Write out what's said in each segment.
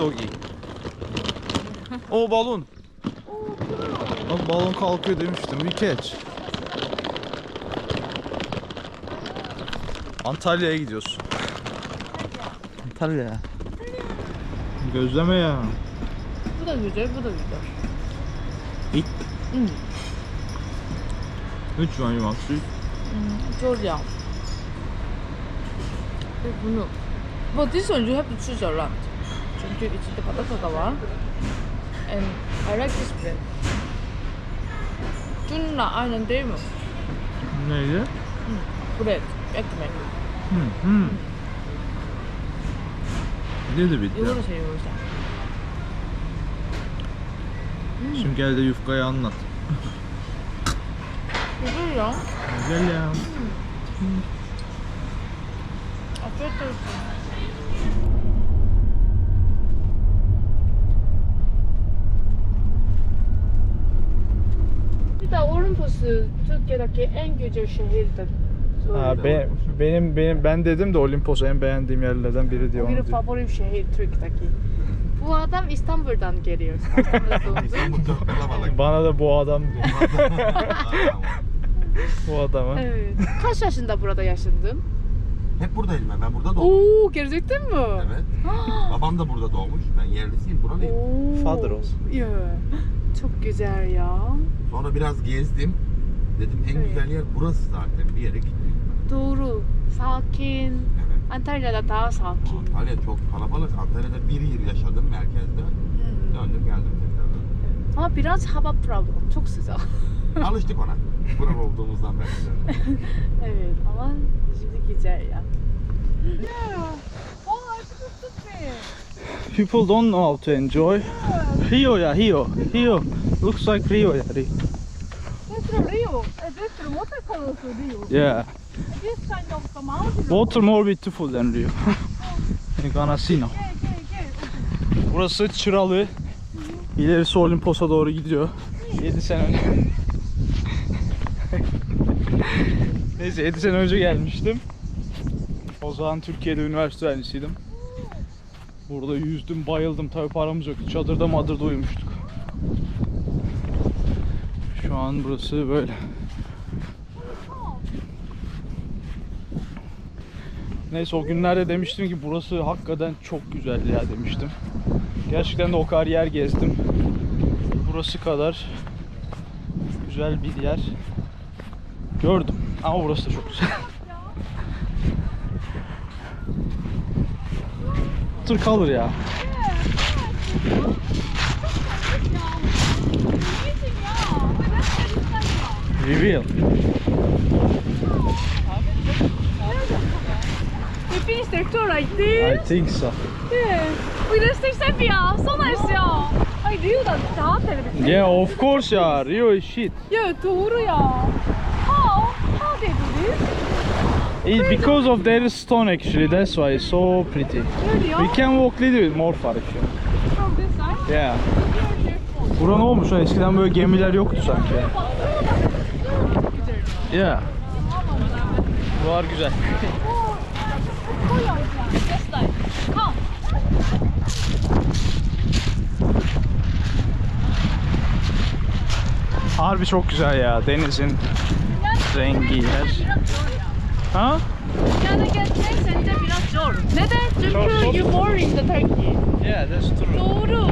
doggy. O balon. Bak balon kalkıyor demiştim. Bir catch. Antalya'ya gidiyoruz. Antalya. Gözleme ya. Bu da güzel, bu da güzel. İt. Hmm. Which one you want? Sweet? Mm, Georgia. Bunu. But this one you have to choose your land dude, it's the patata tawa. And I like this bread. Tunla aynen değil mi? Neydi? Hmm, bread, ekmek. Hmm, hmm. Little bit. Yoğurdu seviyorum şey, işte. Hmm. Şimdi gel de yufkayı anlat. Güzel ya. Güzel ya. Hmm. Afiyet olsun. Olympus Türkiye'deki en güzel şehirdir. Ha, be- benim benim ben dedim de Olimpos en beğendiğim yerlerden biri diyor. Benim favorim şehir Türkiye'deki. Bu adam İstanbul'dan geliyor. İstanbul'da kalabalık. Bana da bu adam diyor. bu adama. evet. Kaç yaşında burada yaşadın? Hep buradayım ben. Ben burada doğdum. Oo, gerçekten mi? Evet. Babam da burada doğmuş. Ben yerlisiyim. Buralıyım. Oo. Father olsun. Ya. Çok güzel ya. Sonra biraz gezdim. Dedim en Evet. güzel yer burası zaten. Bir yere gittim. Doğru. Sakin. Evet. Antalya'da daha sakin. Antalya çok kalabalık. Antalya'da bir yıl yaşadım merkezde. Hmm. Döndüm geldim tekrardan. Ama biraz hava problem. Çok sıcak. Alıştık ona. Buralı olduğumuzdan beri. evet ama şimdi güzel ya. People don't know how to enjoy. Rio ya Rio. Rio. Looks like Rio ya Rio. Dentro Rio, è dentro watercolor Rio. Yeah. This kind of the mountain. Water more beautiful than Rio. Ganasino. Gel gel gel. Burası Çıralı. İlerisi Olimpos'a doğru gidiyor. 7 sene önce. Neyse 7 sene önce gelmiştim. O zaman Türkiye'de üniversite öğrencisiydim. Burada yüzdüm, bayıldım. Tabii paramız yoktu. Çadırda madırda uyumuştuk. Şu an burası böyle. Neyse o günlerde demiştim ki burası hakikaten çok güzel ya demiştim. Gerçekten de o kadar yer gezdim. Burası kadar güzel bir yer gördüm. Ama burası da çok güzel. Tır kalır ya. Reveal. We finished the tour like I this. think so. Yeah. We just selfie ya. So nice ya. Ay Rio'da daha televizyon. Yeah, of course ya. Rio is shit. Ya doğru ya. How? How they do this? It's because of their stone actually. That's why it's so pretty. We can walk little bit more far if you. From this side. Yeah. Bura ne olmuş lan? Eskiden böyle gemiler yoktu sanki. Yeah. Buralar güzel. Harbi çok güzel ya. Denizin rengi yer. Ha? Yani gezmek sence biraz zor. Neden? Çünkü Çok zor. you more in the Turkey. Yeah, that's true. Doğru.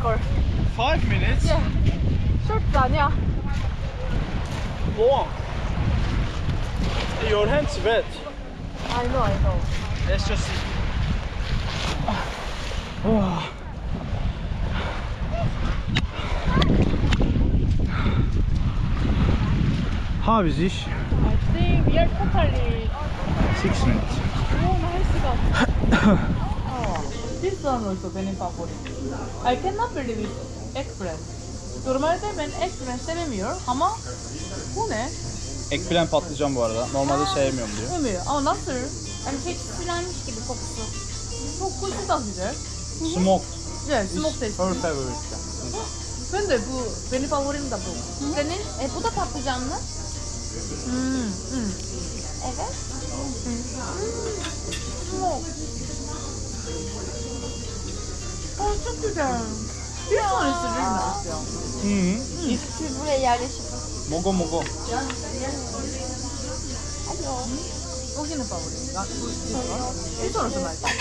Five minutes? Yeah. Short plan ya. Long. Your hands wet. I know, I know. Let's just see. Oh. How is this? I think we are totally. Six minutes. Oh, nice this one also benim favorim. I cannot believe it. Eggplant. Normalde ben eggplant sevmiyorum ama bu ne? Eggplant patlıcan bu arada. Normalde sevmiyorum diyor. Bilmiyorum ama nasıl? Hani çekiştirilmiş gibi kokusu. Çok kokusu da güzel. Smoked. Yeah, is smoke taste. her favorite. Ben de bu, benim favorim de bu. Senin, e, bu da patlıcanlı. Hmm, hmm. Evet. Smoke. Aa çok güzel. Bir tanesi bir nasıl ya? Hı hı. Siz buraya yerleşin. Mogo mogo. Alo. O yine favorim. Bak bu bir var. Bir sonrası belki.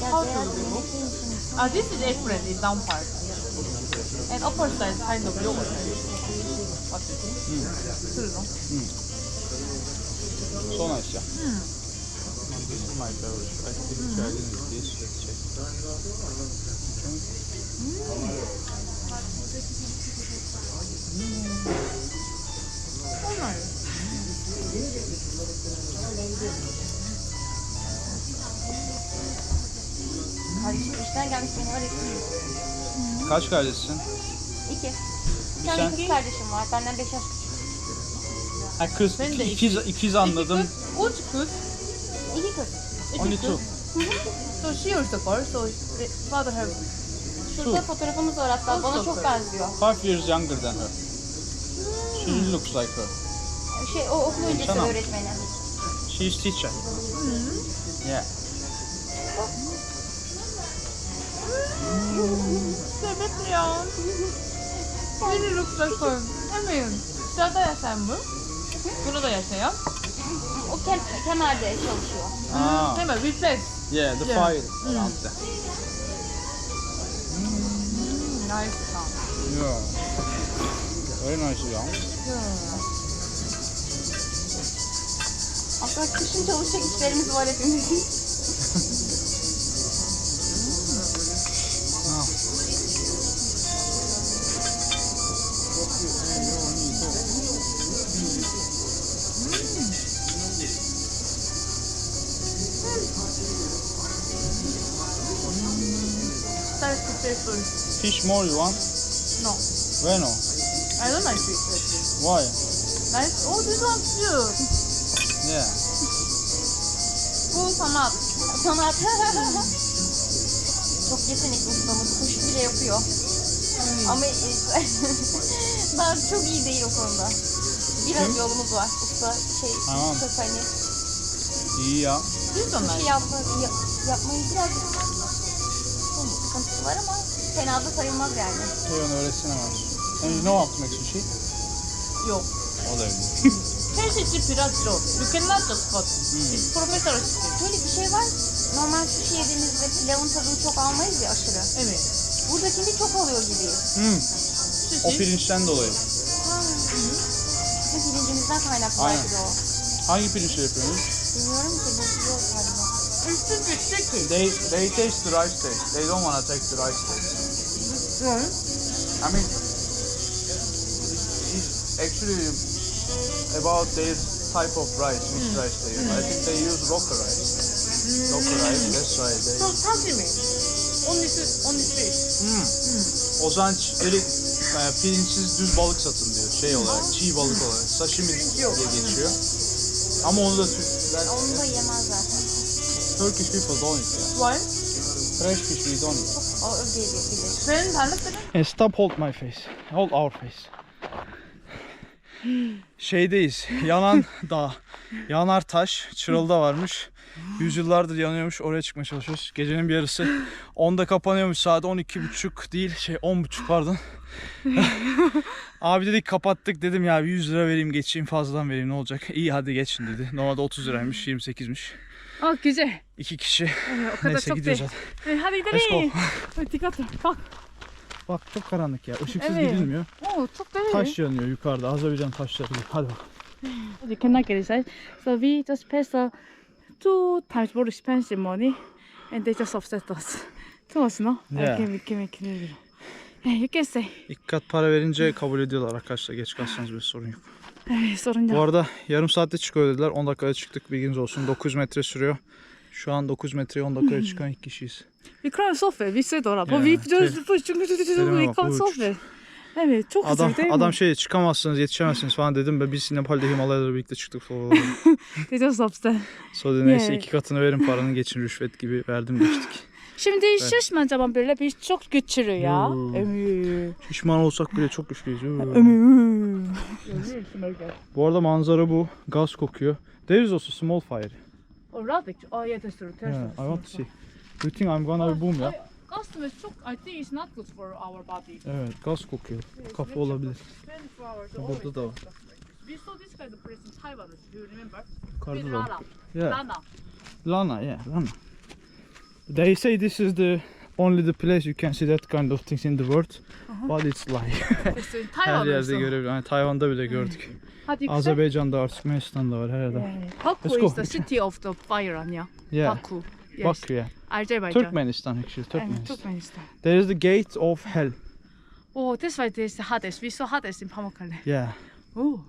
How to do it? Ah, this is eggplant in down part. And upper side kind of yogurt. What do you think? True, no? So nice ya. Hmm. This is my favorite. I think Charlie is this. Let's check. So nice. Kardeşim işten gelmiş beni öyle Kaç kardeşsin? İki. Bir Bir tane sen? kız kardeşim var. Benden 5 yaş küçük. Ha kız. Ben de ikiz, ikiz anladım. İki kız, üç kız. İki kız. Only two. So she also girl, so the father have Şurada fotoğrafımız var hatta. Bana çok benziyor. Five years younger than her. She really looks like her. Şey, o okul öncesi Tamam. öğretmeni. She is teacher. Yeah. Evet ya. Really looks like her. Emin. Dışarıda yaşayan bu. Burada yaşayan. Kem kemerde çalışıyor. Ah. Değil mi? Replace. Yeah, the Yeah. fire around there. Nice sound. Yeah. Very nice ya. Aslında kışın çalışacak işlerimiz var hepimizin. Good. Fish more you want? No. Why no? I don't like fish. actually. Why? Nice. Oh, this one's cute. Yeah. Bu sanat. Sanat. Çok yetenekli ustamız. Kuş bile yapıyor. Ama e, daha çok iyi değil o konuda. Biraz yolumuz var. Usta şey, Tamam. çok hani İyi ya. This one şey yapma, ya- yapmayı biraz sıkıntısı var ama fena da sayılmaz yani. Şey. And you know how to make sushi? Yok. O da öyle. Her çeşit biraz zor. You cannot just cut. It's professional skill. Şöyle bir şey var. Normal sushi yediğimizde pilavın tadını çok almayız ya aşırı. Evet. Buradakini çok alıyor gibiyiz. Hmm. O Sushi. pirinçten dolayı. Bizim pirincimizden kaynaklı Aynen. belki de o. Hangi pirinçle yapıyorsunuz? Bilmiyorum ki bu yok It's stupid chicken. They they taste the rice taste. They don't wanna take the rice taste. Right. I mean, it's actually about their type of rice, which rice they use. I think they use rocker rice. Rocker rice, that's right. They, So sashimi. Only fish. Only fish. Hmm. O zaman direkt e, pirinçsiz düz balık satın diyor. şey olarak, çiğ balık olarak. Sashimi diye geçiyor. Ama onu da Türkler, Onu da yemez zaten. Turkish people don't eat. Why? Fresh fish we don't eat. O öyle bilir. Senin And stop hold my face. Hold our face. Şeydeyiz. Yanan dağ. Yanar taş. Çırılda varmış. Yüzyıllardır yanıyormuş. Oraya çıkmaya çalışıyoruz. Gecenin bir yarısı. 10'da kapanıyormuş saat 12.30 değil. Şey 10.30 pardon. Abi dedik kapattık dedim ya bir 100 lira vereyim geçeyim fazladan vereyim ne olacak. İyi hadi geçin dedi. Normalde 30 liraymış 28'miş. Aa güzel. İki kişi. Ee, o kadar Neyse çok gidiyoruz değil. hadi. Ee, hadi Dikkat et. Bak. Bak çok karanlık ya. Işıksız evet. gidilmiyor. Oo, çok değil. Taş yanıyor yukarıda. Azerbaycan taşları. Hadi bak. You cannot get inside. So we just paid the two times more expensive money and they just offset us. Too much no? Yeah. Okay, we can make it. You can say. İlk kat para verince kabul ediyorlar arkadaşlar. Geç kalsanız bir sorun yok. 에이 sorun Bu yok arada yarım saatte çıkıyor dediler. 10 dakikada çıktık. Bilginiz olsun. 9 metre sürüyor. Şu an 9 metreye 10 dakikaya çıkan ilk kişiyiz. We climb so fast. We said ona. But Yeah, we just şey- come bu so uç. fast. Evet çok Adam hızlı değil adam mi? şey çıkamazsınız, yetişemezsiniz falan dedim ve biz Nepal'de Himalayalara birlikte çıktık falan. They just upset. Sonra dedi, neyse iki katını verin paranın geçin rüşvet gibi verdim geçtik. Şimdi şişman zaman böyle biz çok güçlü ya. Hmm. Emi. Pişman olsak bile çok güçlüyüz. Bu arada manzara bu. Gaz kokuyor. There is also small fire. Oh, radix. Oh, yeah, that's true. Yeah, I want to see. You think I'm gonna be boom ya? Customers çok I think it's not good for our body. Evet gaz kokuyor. Kafa olabilir. 24 hours Burada da var. We saw this kind of place in Taiwan. Do you remember? With da. Yeah. Lana. Lana, yeah, Lana. They say this is the only the place you can see that kind of things in the world. But it's in her yerde görebiliyoruz. Yani Tayvan'da bile gördük. Hadi. Azerbaycan'da var, Türkmenistan'da var her yerde. Yeah. Baku is the city of the fire, Anya. Yeah. Baku. Yes. Bak yeah. Azerbaycan. Turkmenistan actually, And Turkmenistan. Turkmenistan. There is the gate of hell. Oh, this why there's the Hades. We saw Hades in Pamukkale. Yeah. Oh,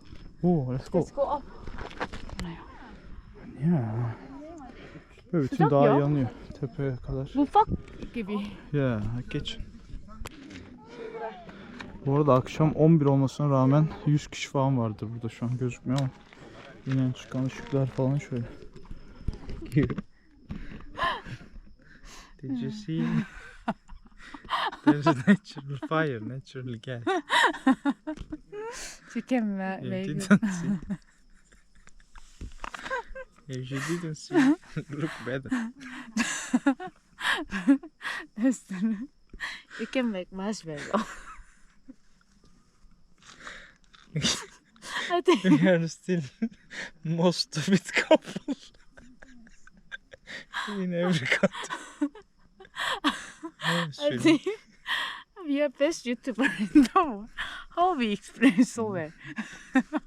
Oo, let's go. let's go up. Yeah. Böyle bütün Sıcak dağ ya. yanıyor tepeye kadar. Mufak gibi. Yeah, geçin. Bu arada akşam 11 olmasına rağmen 100 kişi falan vardır burada şu an gözükmüyor ama inen çıkan ışıklar falan şöyle. Did you see? There's a natural fire, natural gas. Chicken ve You ve- didn't see. If you didn't see, look better. You can make marshmallow. I think We are still most stupid couple in every country. Oh, I Should- think we are best YouTuber in the world. How we explain so well. Mm.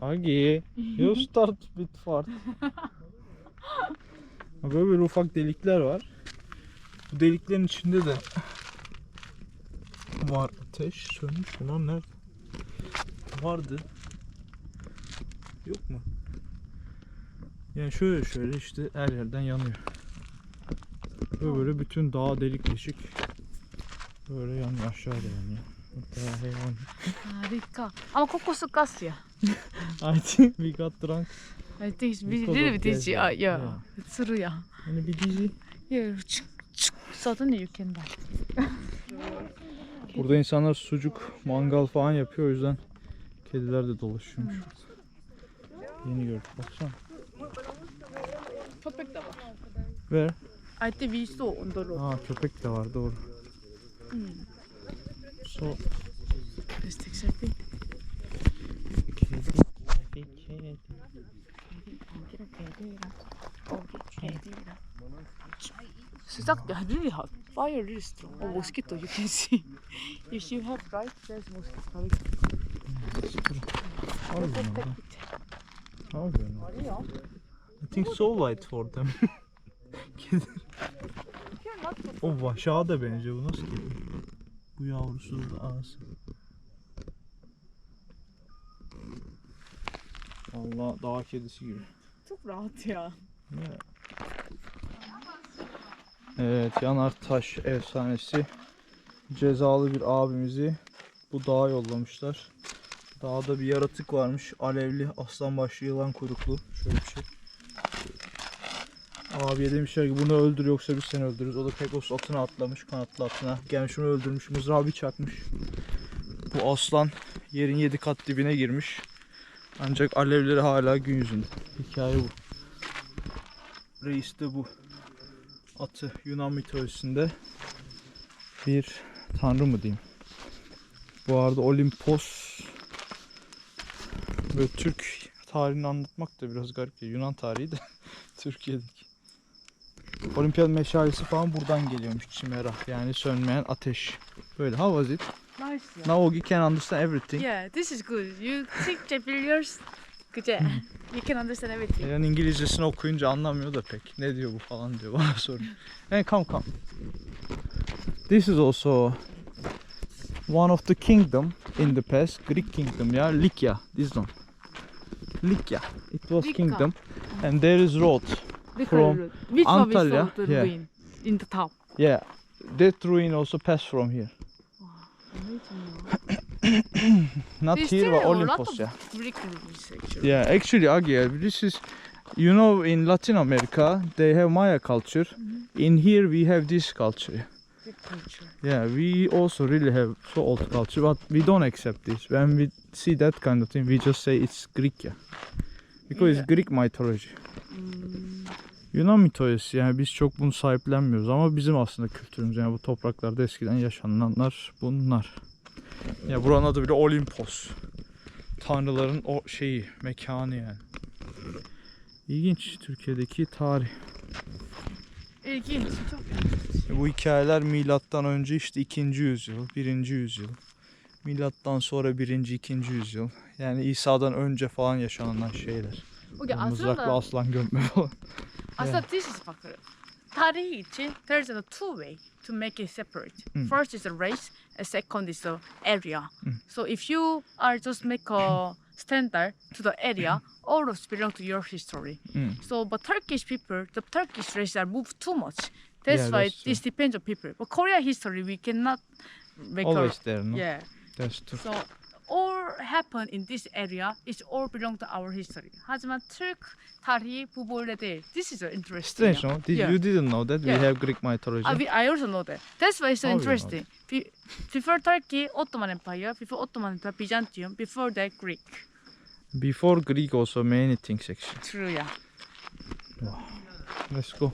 Agi, you start with fart. Böyle böyle ufak delikler var. Bu deliklerin içinde de var ateş. Sönmüş bunlar nerede? Vardı. Yok mu? Yani şöyle şöyle işte her yerden yanıyor. Böyle böyle bütün dağ delik deşik. Böyle yanıyor aşağıda yanıyor. Hayvan. Harika. Ama kokusu kasya. I think we got drunk. I think it's Because of dizzy. gas, Uh, yeah. yeah. Tsuru ya. Yani bir dizi. Yeah. çık, çık. Suddenly you can die. Burada insanlar sucuk, mangal falan yapıyor o yüzden kediler de dolaşıyormuş burada. Yeni gördük baksana. Köpek de var. Where? I think we saw on the road. Aa köpek de var doğru. So Kedi, kedi, kedi. Sıcak ya really hot. Fire really strong. Oh mosquito you can see. If you have right there's mosquito. Harbiden orada. Harbiden orada. Var ya. I think so light for them. O vaşağa da benziyor bu nasıl kedi? Bu yavrusu da ağası. Allah dağ kedisi gibi. çok rahat ya. Yeah. Evet yanar taş efsanesi cezalı bir abimizi bu dağa yollamışlar. Dağda bir yaratık varmış. Alevli aslan başlı yılan kuyruklu. Şöyle bir şey. Abiye demişler ki bunu öldür yoksa biz seni öldürürüz. O da Pekos atına atlamış kanatlı atına. Gelmiş onu öldürmüş. Mızrağı çakmış. Bu aslan yerin yedi kat dibine girmiş. Ancak alevleri hala gün yüzünde. Hikaye bu. Reis de bu. Atı Yunan mitolojisinde bir tanrı mı diyeyim. Bu arada Olimpos böyle Türk tarihini anlatmak da biraz garip. Yunan tarihi de Türkiye'deki. Olimpiyat meşalesi falan buradan geliyormuş Çimera. Yani sönmeyen ateş. Böyle how was it? Nice. Now you can understand everything. Yeah, this is good. You Japanese, 그제? You can understand everything. Yani İngilizcesini okuyunca anlamıyor da pek. Ne diyor bu falan diyor bana soruyor. Hey come come. This is also one of the kingdom in the past. Greek kingdom ya. Lycia. This one. Lycia. It was Lycia. kingdom. And there is road. From Which one we Antalya, saw the yeah. ruin in the top? Yeah. That ruin also passed from here. Not There's here but Olympus yeah. Greek ruins actually. Yeah, actually, Agi, this is, you know, in Latin America they have Maya culture. In here we have this culture. Culture. Yeah, we also really have so old culture, but we don't accept this. When we see that kind of thing, we just say it's Greek ya. Because Yeah. Greek mythology. Yunan mitolojisi yani biz çok bunu sahiplenmiyoruz ama bizim aslında kültürümüz yani bu topraklarda eskiden yaşananlar bunlar. Ya buranın adı bile Olimpos. Tanrıların o şeyi, mekanı yani. İlginç Türkiye'deki tarih. İlginç. Çok E, Bu hikayeler milattan önce işte 2. yüzyıl, 1. yüzyıl. Milattan sonra 1. 2. yüzyıl. Yani İsa'dan önce falan yaşanılan şeyler. Okay, Mızrakla aslında, aslan gömme falan. aslında this is bakın. Tarihi için there's a two way to make it separate. Mm. First is the race, and second is the area. Mm. So if you are just make a standard to the area, all of belong to your history. Mm. So, but Turkish people, the Turkish race are moved too much. That's Yeah, why that's this depends on people. But Korea history, we cannot make Always a there, no? yeah. That's true. So all happen in this area is all belong to our history. 하지만 Türk tarihi bu böyle değil. This is interesting. Strange, no? Did, Yeah. You didn't know that we Yeah. have Greek mythology. Uh, we, I also know that. That's why it's so How you know interesting. Be- before Turkey, Ottoman Empire. Before Ottoman Empire, Byzantium. Before that, Greek. Before Greek also many things actually. True, yeah. Let's go.